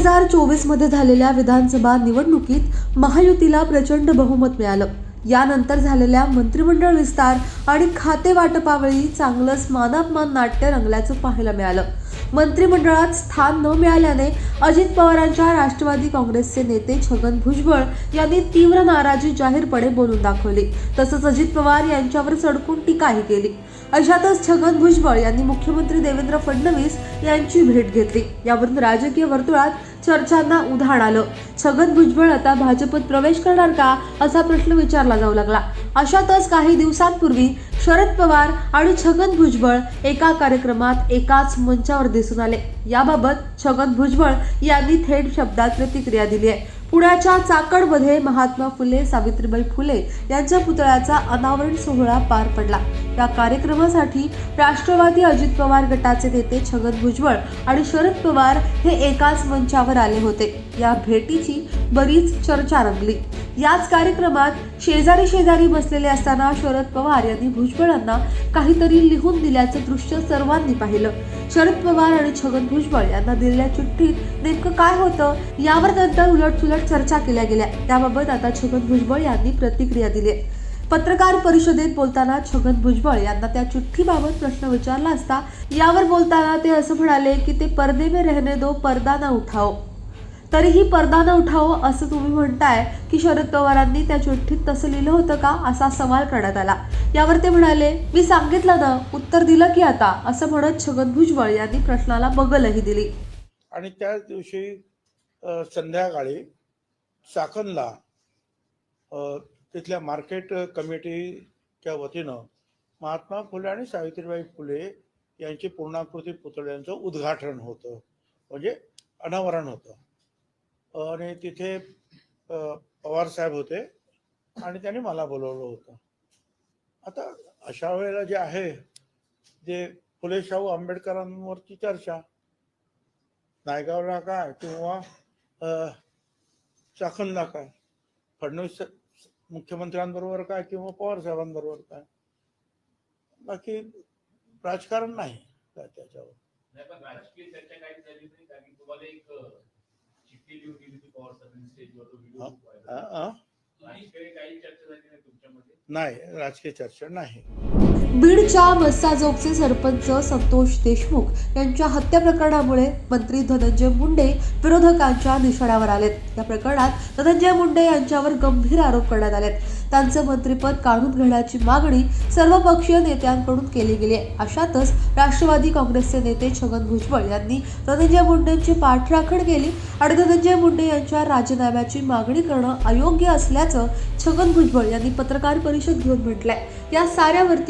हजार चोवीसमध्ये झालेल्या विधानसभा निवडणुकीत महायुतीला प्रचंड बहुमत मिळालं. यानंतर झालेल्या मंत्रिमंडळ विस्तार आणि खाते वाटपावेळी चांगलंच मानापमान नाट्य रंगल्याचं पाहायला मिळालं. मंत्रिमंडळात स्थान न मिळाल्याने अजित पवारांच्या राष्ट्रवादी काँग्रेसचे नेते छगन भुजबळ यांनी तीव्र नाराजी जाहीरपणे बोलून दाखवली. तसंच अजित पवार यांच्यावर सडकून टीकाही केली. अशातच छगन भुजबळ यांनी मुख्यमंत्री देवेंद्र फडणवीस यांची भेट घेतली. यावरून राजकीय वर्तुळात चर्चांना उधाण आलं. छगन भुजबळ आता भाजपत प्रवेश करणार का असा प्रश्न विचारला जाऊ लागला. अशातच काही दिवसांपूर्वी शरद पवार आणि छगन भुजबळ एका कार्यक्रमात एकाच मंचावर दिसून आले. याबाबत छगन भुजबळ यांनी थेट शब्दात प्रतिक्रिया दिली आहे. पुण्याच्या चाकडमध्ये महात्मा फुले सावित्रीबाई फुले यांच्या पुतळ्याचा अनावरण सोहळा पार पडला. या कार्यक्रमासाठी राष्ट्रवादी अजित पवार गटाचे नेते छगन भुजबळ आणि शरद पवार हे एकाच मंचावर आले होते. या भेटीची बरीच चर्चा रंगली. याच कार्यक्रमात शेजारी शेजारी बसलेले असताना शरद पवार यांनी भुजबळांना काहीतरी लिहून दिल्याचं दृश्य सर्वांनी पाहिलं. शरद पवार आणि छगन भुजबळ यांना दिलेल्या चिठ्ठीत नेमकं काय होतं यावर नंतर उलटसुलट चर्चा केल्या गेल्या. त्याबाबत आता छगन भुजबळ यांनी प्रतिक्रिया दिली आहे. पत्रकार परिषदेत बोलताना छगन भुजबळ यांना त्या चिठ्ठीबाबत प्रश्न विचारला असता यावर बोलताना ते असं म्हणाले की ते पर्दे में रहने दो पर्दा ना उठाओ. तरीही पर्दा न उठाओ असं तुम्ही म्हणताय की शरद पवारांनी त्या चिठ्ठीत तसं लिहिलं होतं का असा सवाल करण्यात आला. यावर ते म्हणाले मी सांगितलं ना उत्तर दिलं की आता असं म्हणत छगन भुजबळ यांनी प्रश्नाला बगलही दिली. आणि त्याच दिवशी संध्याकाळी चाकणला तिथल्या मार्केट कमिटीच्या वतीनं महात्मा फुले आणि सावित्रीबाई फुले यांची पूर्णाकृती पुतळ्यांचं उद्घाटन होतं. म्हणजे अनावरण होतं. आणि तिथे पवारसाहेब पवार साहेब होते आणि त्यांनी मला बोलवलं होतं. आता अशा वेळेला जे आहे जे फुले शाहू आंबेडकरांवरची चर्चा नायगावला काय किंवा अ, चाकणला काय? फडणवीस मुख्यमंत्र्यांबरोबर काय किंवा पवार साहेबांबरोबर काय? बाकी राजकारण नाही काय त्याच्यावर. नाही पण राजकीय चर्चा नाही. बीडच्या मस्साजोगचे सरपंच संतोष देशमुख यांच्या हत्या प्रकरणामुळे मंत्री धनंजय मुंडे विरोधकांच्या निशाण्यावर आलेत. या प्रकरणात धनंजय मुंडे यांच्यावर गंभीर आरोप करण्यात आलेत. त्यांचं मंत्रिपद काढून घेण्याची मागणी सर्वपक्षीय नेत्यांकडून केली गेली आहे. अशातच राष्ट्रवादी काँग्रेसचे नेते छगन भुजबळ यांनी धनंजय मुंडेंची पाठराखण केली आणि धनंजय मुंडे यांच्या राजीनाम्याची मागणी करणं अयोग्य असल्याचं छगन भुजबळ यांनी पत्रकार परिषद घेऊन म्हटलंय. या साऱ्यावरती